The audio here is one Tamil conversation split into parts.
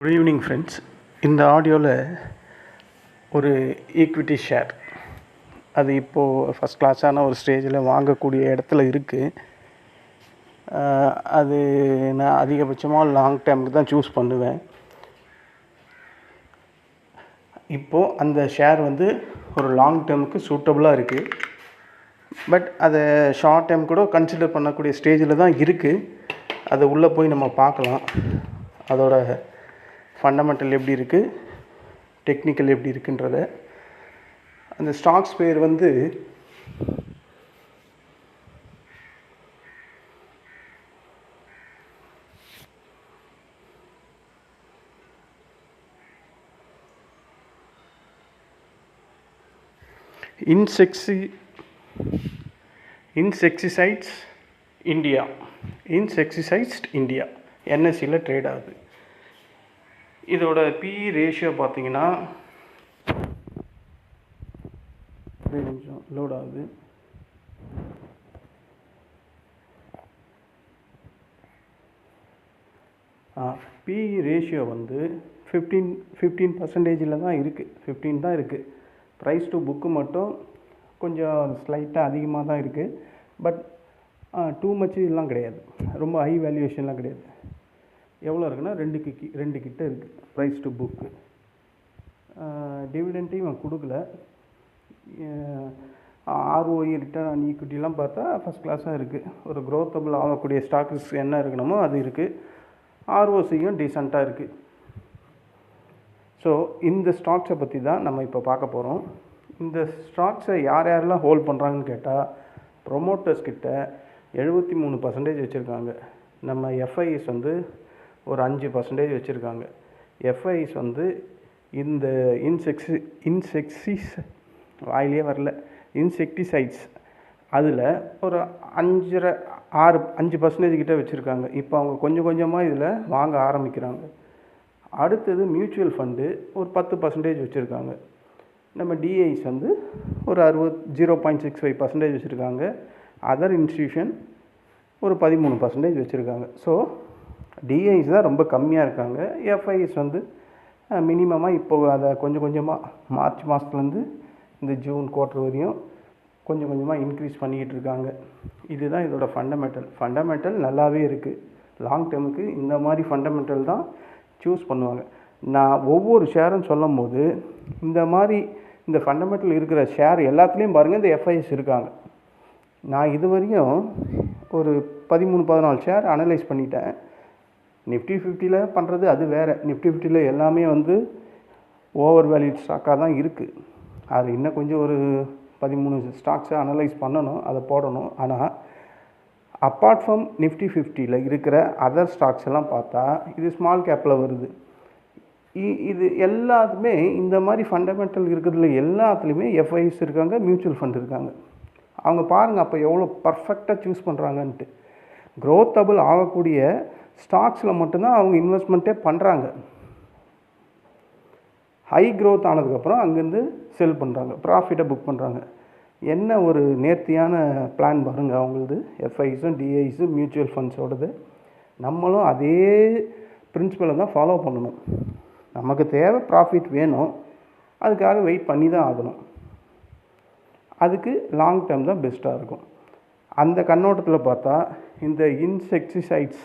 குட் ஈவினிங் ஃப்ரெண்ட்ஸ் இந்த ஆடியோவில் ஒரு ஈக்விட்டி ஷேர் அது இப்போது ஃபஸ்ட் கிளாஸான ஒரு ஸ்டேஜில் வாங்கக்கூடிய இடத்துல இருக்குது அது நான் அதிகபட்சமாக லாங் டைமுக்கு தான் சூஸ் பண்ணுவேன். இப்போது அந்த ஷேர் வந்து ஒரு லாங் டேர்முக்கு சூட்டபுளாக இருக்குது பட் அதை ஷார்ட் டைம் கூட கன்சிடர் பண்ணக்கூடிய ஸ்டேஜில் தான் இருக்குது அது உள்ளே போய் நம்ம பார்க்கலாம். அதோட ஃபண்டமெண்டல் எப்படி இருக்குது டெக்னிக்கல் எப்படி இருக்குன்றத. அந்த ஸ்டாக்ஸ் பேர் வந்து இன்செக்ஸி இன்செக்சிசைட்ஸ் இந்தியா இன்செக்சிசைட்ஸ் இந்தியா என்எஸ்சியில் ட்ரேட் ஆகுது. இதோட பி ரேஷியோ பார்த்தீங்கன்னா கொஞ்சம் லோட் ஆகுது. பி ரேஷியோ வந்து ஃபிஃப்டீன் ஃபிஃப்டீன் பர்சன்டேஜில் தான் இருக்குது ஃபிஃப்டீன் தான் இருக்குது ப்ரைஸ் டு புக்கு மட்டும் கொஞ்சம் ஸ்லைட்டாக அதிகமாக தான் இருக்குது பட் டூ மச் இதெல்லாம் கிடையாது. ரொம்ப ஹை வேல்யூவேஷன்லாம் கிடையாது. எவ்வளோ இருக்குன்னா ரெண்டு கி ரெண்டு கிட்ட இருக்குது ப்ரைஸ் டு புக்கு டிவிடெண்ட்டையும் இவன் கொடுக்கல. ஆர்ஓஇ ரிட்டர்ன் ஆன் ஈக்விட்டிலாம் பார்த்தா ஃபஸ்ட் கிளாஸாக இருக்குது ஒரு க்ரோத்தபிள் ஆகக்கூடிய ஸ்டாக்ஸ் என்ன இருக்கணுமோ அது இருக்குது ஆர்ஓசியும் டீசெண்டாக இருக்குது ஸோ இந்த ஸ்டாக்ஸை பற்றி தான் நம்ம இப்போ பார்க்க போகிறோம் இந்த ஸ்டாக்ஸை யார் யாரெல்லாம் ஹோல்ட் பண்ணுறாங்கன்னு கேட்டால் ப்ரொமோட்டர்ஸ் கிட்ட எழுபத்தி மூணு பர்சன்டேஜ் வச்சுருக்காங்க. நம்ம எஃப்ஐஎஸ் வந்து ஒரு அஞ்சு பர்சன்டேஜ் வச்சுருக்காங்க. எஃப்ஐஸ் வந்து இந்த இன்செக்ஸி இன்செக்சிஸ் வாயிலே வரல. இன்செக்டிசைட்ஸ் அதில் ஒரு அஞ்சரை ஆறு அஞ்சு பர்சன்டேஜ் கிட்ட வச்சுருக்காங்க. இப்போ அவங்க கொஞ்சம் கொஞ்சமாக இதில் வாங்க ஆரம்பிக்கிறாங்க. அடுத்தது மியூச்சுவல் ஃபண்டு ஒரு பத்து பர்சன்டேஜ் வச்சுருக்காங்க. நம்ம டிஐஸ் வந்து ஒரு அறுபது zero point six five percentage வச்சுருக்காங்க. அதர் இன்ஸ்டியூஷன் ஒரு பதிமூணு பர்சன்டேஜ் வச்சுருக்காங்க. ஸோ டிஐஸ் தான் ரொம்ப கம்மியாக இருக்காங்க. எஃப்ஐஎஸ் வந்து மினிமமாக இப்போ அதை கொஞ்சம் கொஞ்சமாக மார்ச் மாதத்துலேருந்து இந்த ஜூன் குவார்ட்டர் வரையும் கொஞ்சம் கொஞ்சமாக இன்க்ரீஸ் பண்ணிக்கிட்டு இருக்காங்க. இதுதான் இதோட ஃபண்டமெண்டல் ஃபண்டமெண்டல் நல்லாவே இருக்குது லாங் டேர்முக்கு இந்த மாதிரி ஃபண்டமெண்டல் தான் சூஸ் பண்ணுவாங்க. நான் ஒவ்வொரு ஷேரும் சொல்லும் போது இந்த மாதிரி இந்த ஃபண்டமெண்டல் இருக்கிற ஷேர் எல்லாத்துலேயும் பாருங்கள் இந்த எஃப்ஐஎஸ் இருக்காங்க. நான் இது வரையும் ஒரு பதிமூணு பதினாலு ஷேர் அனலைஸ் பண்ணிட்டேன். நிஃப்டி ஃபிஃப்டியில் பண்ணுறது அது வேறு. நிஃப்டி ஃபிஃப்டியில் எல்லாமே வந்து ஓவர் வேல்யூட் ஸ்டாக்காக தான் இருக்குது அது இன்னும் கொஞ்சம் ஒரு பதிமூணு ஸ்டாக்ஸை அனலைஸ் பண்ணணும் அதை போடணும். ஆனால் அப்பார்ட் ஃப்ரம் நிஃப்டி ஃபிஃப்டியில் இருக்கிற அதர் ஸ்டாக்ஸ் எல்லாம் பார்த்தா இது ஸ்மால் கேப்பில் வருது. இது எல்லாத்துமே இந்த மாதிரி ஃபண்டமெண்டல் இருக்கிறதுல எல்லாத்துலேயுமே எஃப்ஐஸ் இருக்காங்க மியூச்சுவல் ஃபண்ட் இருக்காங்க. அவங்க பாருங்கள் அப்போ எவ்வளோ பர்ஃபெக்டாக சூஸ் பண்ணுறாங்கன்ட்டு க்ரோத்தபிள் ஆகக்கூடிய ஸ்டாக்ஸில் மட்டும்தான் அவங்க இன்வெஸ்ட்மெண்ட்டே பண்ணுறாங்க ஹை க்ரோத் ஆனதுக்கப்புறம் அங்கேருந்து செல் பண்ணுறாங்க ப்ராஃபிட்டை புக் பண்ணுறாங்க என்ன ஒரு நேர்த்தியான பிளான் பாருங்கள் அவங்களது. எஃப்ஐஸும் டிஐஸும் மியூச்சுவல் ஃபண்ட்ஸோடது நம்மளும் அதே பிரின்சிபலை தான் ஃபாலோ பண்ணணும். நமக்கு தேவை ப்ராஃபிட் வேணும். அதுக்காக வெயிட் பண்ணி தான் ஆகணும். அதுக்கு லாங் டேர்ம் தான் பெஸ்ட்டாக இருக்கும். அந்த கண்ணோட்டத்தில் பார்த்தா இந்த இன்செக்டிசைட்ஸ்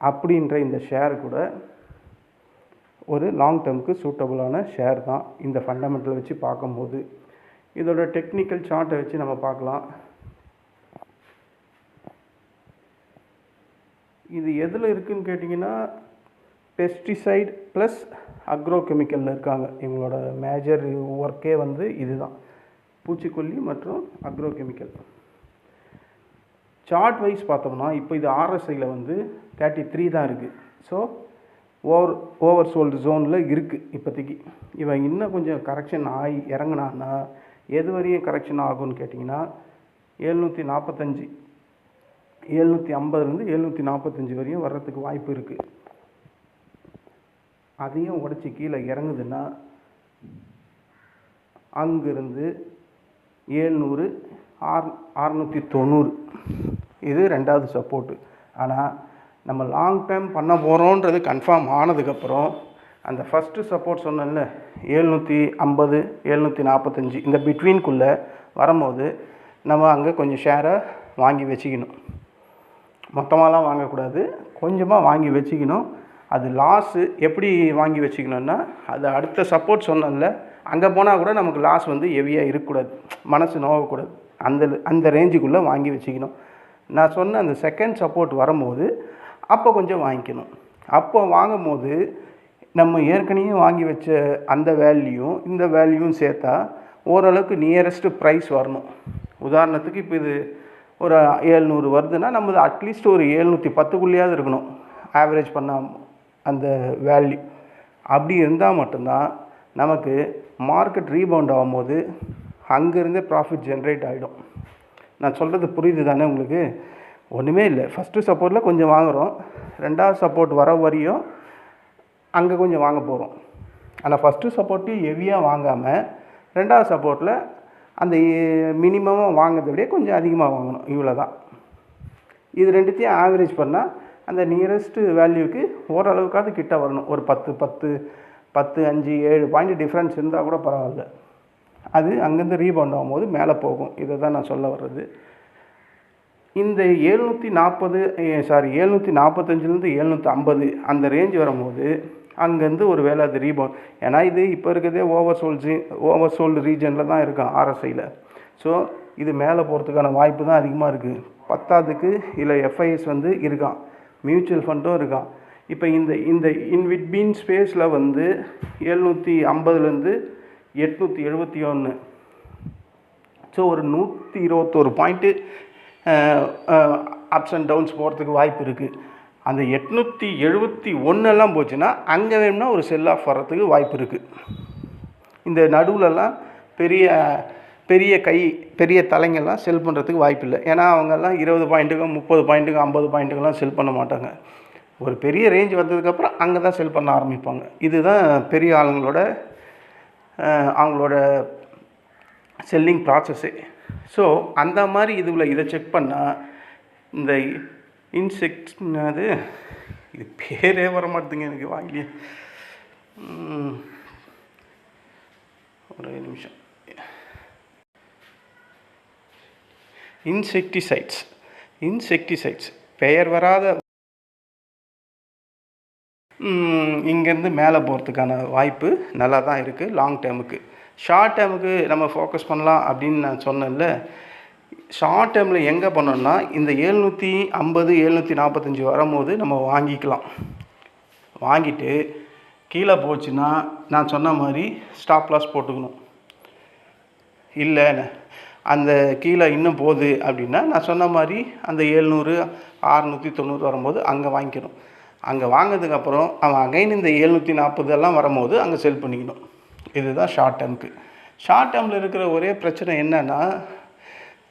அப்படின்ற இந்த ஷேர் கூட ஒரு லாங் டேர்முக்கு சூட்டபுளான ஷேர் தான் இந்த ஃபண்டமெண்டல் வச்சு பார்க்கும்போது. இதோட டெக்னிக்கல் சார்ட்டை வச்சு நம்ம பார்க்கலாம். இது எதில் இருக்குதுன்னு கேட்டிங்கன்னா பெஸ்டிசைட் ப்ளஸ் அக்ரோ கெமிக்கலில் இருக்காங்க. இவங்களோட மேஜர் ஒர்க்கே வந்து இதுதான் பூச்சிக்கொல்லி மற்றும் அக்ரோ கெமிக்கல் சார்ட் வைஸ் பார்த்தோம்னா இப்போ இது ஆர்எஸ்ஐயில் வந்து தேர்ட்டி த்ரீ தான் இருக்குது ஸோ ஓவர் ஓவர் சோல்டு ஜோனில் இருக்குது இப்போதைக்கு. இவன் இன்னும் கொஞ்சம் கரெக்ஷன் ஆகி இறங்கினான்னா எது வரையும் கரெக்ஷன் ஆகும்னு கேட்டிங்கன்னா எழுநூற்றி நாற்பத்தஞ்சு எழுநூற்றி ஐம்பதுலேருந்து எழுநூற்றி நாற்பத்தஞ்சு வரையும் வர்றதுக்கு வாய்ப்பு இருக்குது அதையும் உடச்சி கீழே இறங்குதுன்னா அங்கேருந்து ஏழ்நூறு ஆறு அறநூற்றி தொண்ணூறு. இது ரெண்டாவது சப்போர்ட்டு ஆனால் நம்ம லாங் டைம் பண்ண போகிறோன்றது கன்ஃபார்ம் ஆனதுக்கப்புறம் அந்த ஃபஸ்ட்டு சப்போர்ட் சொன்னேன்ல ஏழ்நூற்றி ஐம்பது ஏழ்நூற்றி நாற்பத்தஞ்சு இந்த பிட்வீன்குள்ளே வரும்போது நம்ம அங்கே கொஞ்சம் ஷேரை வாங்கி வச்சுக்கணும். மொத்தமாகலாம் வாங்கக்கூடாது. கொஞ்சமாக வாங்கி வச்சுக்கணும். அது லாஸு எப்படி வாங்கி வச்சுக்கணுன்னா அது அடுத்த சப்போர்ட் சொன்னேன்ல அங்கே போனால் கூட நமக்கு லாஸ் வந்து ஹெவியாக இருக்கக்கூடாது. மனசு நோகக்கூடாது. அந்த அந்த ரேஞ்சுக்குள்ளே வாங்கி வச்சுக்கணும். நான் சொன்ன அந்த செகண்ட் சப்போர்ட் வரும்போது அப்போ கொஞ்சம் வாங்கிக்கணும். அப்போ வாங்கும்போது நம்ம ஏற்கனவே வாங்கி வச்ச அந்த வேல்யூ இந்த வேல்யூவும் சேர்த்தா ஓரளவுக்கு நியரஸ்ட்டு ப்ரைஸ் வரணும். உதாரணத்துக்கு இப்போ இது ஒரு ஏழ்நூறு வருதுன்னா நம்மது அட்லீஸ்ட் ஒரு ஏழ்நூற்றி பத்துக்குள்ளேயாவது இருக்கணும். ஆவரேஜ் பண்ண அந்த வேல்யூ அப்படி இருந்தால் மட்டும்தான் நமக்கு மார்க்கெட் ரீபவுண்ட் ஆகும்போது அங்கேருந்தே ப்ராஃபிட் ஜென்ரேட் ஆகிடும் நான் சொல்கிறது புரியுது தானே உங்களுக்கு? ஒன்றுமே இல்லை. ஃபஸ்ட்டு சப்போர்ட்டில் கொஞ்சம் வாங்குகிறோம் ரெண்டாவது சப்போர்ட் வர வரையும் அங்கே கொஞ்சம் வாங்க போகிறோம் ஆனால் ஃபஸ்ட்டு சப்போர்ட்டையும் ஹெவியாக வாங்காமல் ரெண்டாவது சப்போர்ட்டில் அந்த மினிமமாக வாங்குறதை விட கொஞ்சம் அதிகமாக வாங்கணும். இவ்வளோ தான் இது ரெண்டுத்தையும் ஆவரேஜ் பண்ணால் அந்த நியரஸ்ட்டு வேல்யூக்கு ஓரளவுக்காவது கிட்ட வரணும். ஒரு பத்து பத்து பத்து அஞ்சு ஏழு பாயிண்ட் டிஃப்ரென்ஸ் இருந்தால் கூட பரவாயில்ல. அது அங்கேருந்து ரீபவுண்ட் ஆகும்போது மேலே போகும். இதை தான் நான் சொல்ல வர்றது. இந்த எழுநூற்றி நாற்பது சாரி எழுநூற்றி நாற்பத்தஞ்சிலேருந்து எழுநூற்றி ஐம்பது அந்த ரேஞ்ச் வரும்போது அங்கேருந்து ஒரு வேலை அது ரீபவுண்ட் ஏன்னா இது இப்போ இருக்கிறதே ஓவர் சோல் ஓவர் சோல்டு ரீஜனில் தான் இருக்கும் ஆர்எஸ்ஐயில் ஸோ இது மேலே போகிறதுக்கான வாய்ப்பு தான் அதிகமாக இருக்குது பத்தாவதுக்கு இல்லை எஃப்ஐஎஸ் வந்து இருக்கான். மியூச்சுவல் ஃபண்டும் இருக்கான். இப்போ இந்த இந்த இன்விட்பீன் ஸ்பேஸில் வந்து எழுநூற்றி ஐம்பதுலேருந்து எட்நூற்றி எழுபத்தி ஒன்று ஸோ ஒரு நூற்றி இருபத்தோரு பாயிண்ட்டு அப்ஸ் அண்ட் டவுன்ஸ் போகிறதுக்கு வாய்ப்பு இருக்குது அந்த எட்நூற்றி எழுபத்தி ஒன்றெல்லாம் போச்சுன்னா அங்கே வேணும்னா ஒரு செல் ஆஃப் வர்றதுக்கு வாய்ப்பு இருக்குது இந்த நடுவுலலாம் பெரிய பெரிய கை பெரிய தலைங்கள்லாம் செல் பண்ணுறதுக்கு வாய்ப்பு இல்லை. ஏன்னா அவங்கெல்லாம் இருபது பாயிண்ட்டுக்கும் முப்பது பாயிண்ட்டுக்கும் ஐம்பது பாயிண்ட்டுக்கெல்லாம் செல் பண்ண மாட்டாங்க. ஒரு பெரிய ரேஞ்ச் வந்ததுக்கப்புறம் அங்கே தான் செல் பண்ண ஆரம்பிப்பாங்க. இதுதான் பெரிய ஆளுங்களோட அவங்களோட செல்லிங் ப்ராசஸ்ஸே ஸோ அந்த மாதிரி இதுவில் இதை செக் பண்ணால் இந்த இன்செக்ட் அது இது பேரே வர மாட்டேங்க எனக்கு வாங்கி ஒரு நிமிஷம். இன்செக்டிசைட்ஸ் இன்செக்டிசைட்ஸ் பெயர் வராத இங்கேருந்து மேலே போகிறதுக்கான வாய்ப்பு நல்லா தான் இருக்குது லாங் டேர்முக்கு ஷார்ட் டேர்முக்கு நம்ம ஃபோக்கஸ் பண்ணலாம் அப்படின்னு நான் சொன்னேன்ல. ஷார்ட் டேர்மில் எங்கே பண்ணோம்னா இந்த ஏழ்நூற்றி ஐம்பது ஏழ்நூற்றி நாற்பத்தஞ்சு வரும்போது நம்ம வாங்கிக்கலாம். வாங்கிட்டு கீழே போச்சுன்னா நான் சொன்ன மாதிரி ஸ்டாப் லாஸ் போட்டுக்கணும். இல்லை அந்த கீழே இன்னும் போகுது அப்படின்னா நான் சொன்ன மாதிரி அந்த ஏழ்நூறு ஆறுநூற்றி தொண்ணூறு வரும்போது அங்கே வாங்கிக்கணும். அங்கே வாங்கினதுக்கப்புறம் அவன் அகைன் இந்த எழுநூற்றி நாற்பது எல்லாம் வரும்போது அங்கே செல் பண்ணிக்கணும். இதுதான் ஷார்ட் டேர்முக்கு ஷார்ட் டேர்மில் இருக்கிற ஒரே பிரச்சனை என்னென்னா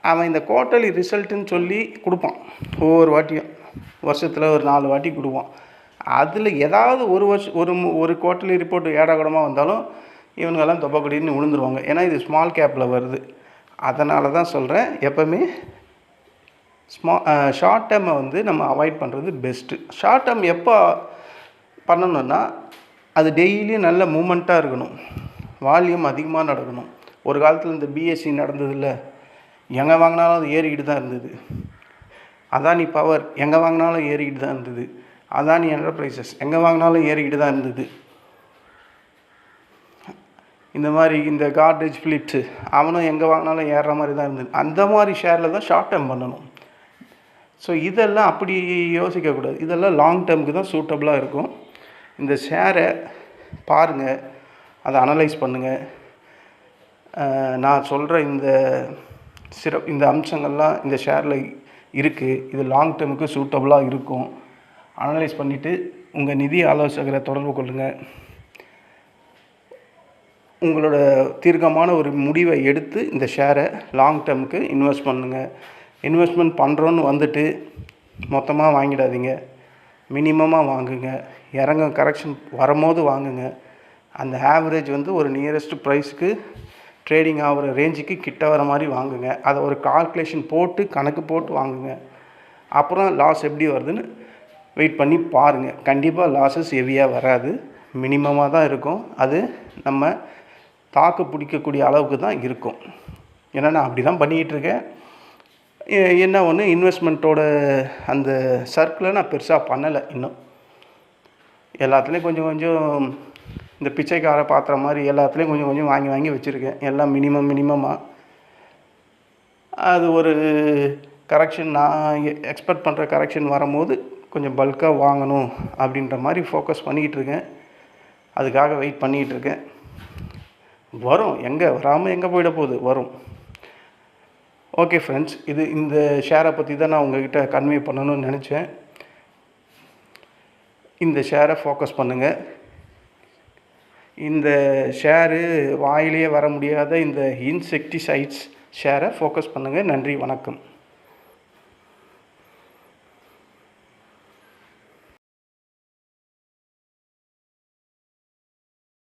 அவன் இந்த குவார்ட்டர்லி ரிசல்ட்டுன்னு சொல்லி கொடுப்பான். ஒவ்வொரு வாட்டியும். வருஷத்தில் ஒரு நாலு வாட்டி கொடுப்பான். அதில் ஏதாவது ஒரு வருஷம் ஒரு மு- ஒரு குவார்ட்டர்லி ரிப்போர்ட் ஏடாகூடமாக வந்தாலும் இவனுங்கெல்லாம் தொப்பக்கடின்னு விழுந்துருவாங்க. ஏன்னா இது ஸ்மால் கேப்பில் வருது. அதனால தான் சொல்கிறேன் எப்போவுமே ஸ்மா ஷார்ட் டேர்மை வந்து நம்ம அவாய்ட் பண்ணுறது பெஸ்ட்டு ஷார்ட் டேர்ம் எப்போ பண்ணணும்னா அது டெய்லியும் நல்ல மூமெண்ட்டாக இருக்கணும். வால்யூம் அதிகமாக நடக்கணும். ஒரு காலத்தில் இந்த பிஎஸ்சி நடந்ததில்ல. எங்கே வாங்கினாலும் அது ஏறிக்கிட்டு தான் இருந்தது. அதானி பவர் எங்கே வாங்கினாலும் ஏறிக்கிட்டு தான் இருந்தது. அதானி என்டர்பிரைசஸ் எங்கே வாங்கினாலும் ஏறிக்கிட்டு தான் இருந்தது. இந்த மாதிரி இந்த கார்டேஜ் ஃபிலிப்ஸு அவனும் எங்கே வாங்கினாலும் ஏறுற மாதிரி தான் இருந்தது. அந்த மாதிரி ஷேரில் தான் ஷார்ட் டேர்ம் பண்ணணும். ஸோ இதெல்லாம் அப்படி யோசிக்கக்கூடாது. இதெல்லாம் லாங் டேர்முக்கு தான் சூட்டபுளாக இருக்கும். இந்த ஷேரை பாருங்கள் அதை அனலைஸ் பண்ணுங்கள் நான் சொல்கிற இந்த சிற இந்த அம்சங்கள்லாம் இந்த ஷேரில் இருக்குது இது லாங் டேர்முக்கு சூட்டபுளாக இருக்கும். அனலைஸ் பண்ணிவிட்டு உங்கள் நிதி ஆலோசகரை தொடர்பு கொள்ளுங்கள் உங்களோட தீர்க்கமான ஒரு முடிவை எடுத்து இந்த ஷேரை லாங் டேர்முக்கு இன்வெஸ்ட் பண்ணுங்கள் இன்வெஸ்ட்மெண்ட் பண்ணுறோன்னு வந்துட்டு மொத்தமாக வாங்கிடாதீங்க. மினிமமாக வாங்குங்க. இறங்க கரெக்ஷன் வரும்போது வாங்குங்க. அந்த ஆவரேஜ் வந்து ஒரு நியரஸ்ட் ப்ரைஸ்க்கு ட்ரேடிங் ஆகிற ரேஞ்சுக்கு கிட்ட வர மாதிரி வாங்குங்க. அதை ஒரு கால்குலேஷன் போட்டு கணக்கு போட்டு வாங்குங்க. அப்புறம் லாஸ் எப்படி வருதுன்னு வெயிட் பண்ணி பாருங்கள் கண்டிப்பாக லாஸஸ் ஹெவியாக வராது. மினிமமாக தான் இருக்கும். அது நம்ம தாக்கு பிடிக்கக்கூடிய அளவுக்கு தான் இருக்கும். ஏன்னா நான் அப்படி தான் பண்ணிக்கிட்டு இருக்கேன். என்ன ஒன்று இன்வெஸ்ட்மெண்ட்டோட அந்த சர்க்கிளை நான் பெருசாக பண்ணலை இன்னும். எல்லாத்துலேயும் கொஞ்சம் கொஞ்சம் இந்த பிச்சைக்கார பாத்திரம் மாதிரி எல்லாத்துலேயும் கொஞ்சம் கொஞ்சம் வாங்கி வாங்கி வச்சுருக்கேன். எல்லாம் மினிமம் மினிமமாக அது ஒரு கரெக்ஷன் நான் எக்ஸ்பெக்ட் பண்ணுற கரெக்ஷன் வரும்போது கொஞ்சம் பல்காக வாங்கணும் அப்படின்ற மாதிரி ஃபோக்கஸ் பண்ணிக்கிட்டு இருக்கேன். அதுக்காக வெயிட் பண்ணிக்கிட்டு இருக்கேன். வரும். எங்கே வராமல் எங்கே போயிட போகுது? வரும். ஓகே ஃப்ரெண்ட்ஸ் இது இந்த ஷேரை பற்றி தான் நான் உங்ககிட்ட கன்வே பண்ணணும்னு நினச்சேன். இந்த ஷேரை ஃபோக்கஸ் பண்ணுங்கள் இந்த ஷேரு வாயிலேயே வர முடியாத இந்த இன்செக்டிசைட்ஸ் ஷேரை ஃபோக்கஸ் பண்ணுங்கள் நன்றி வணக்கம்.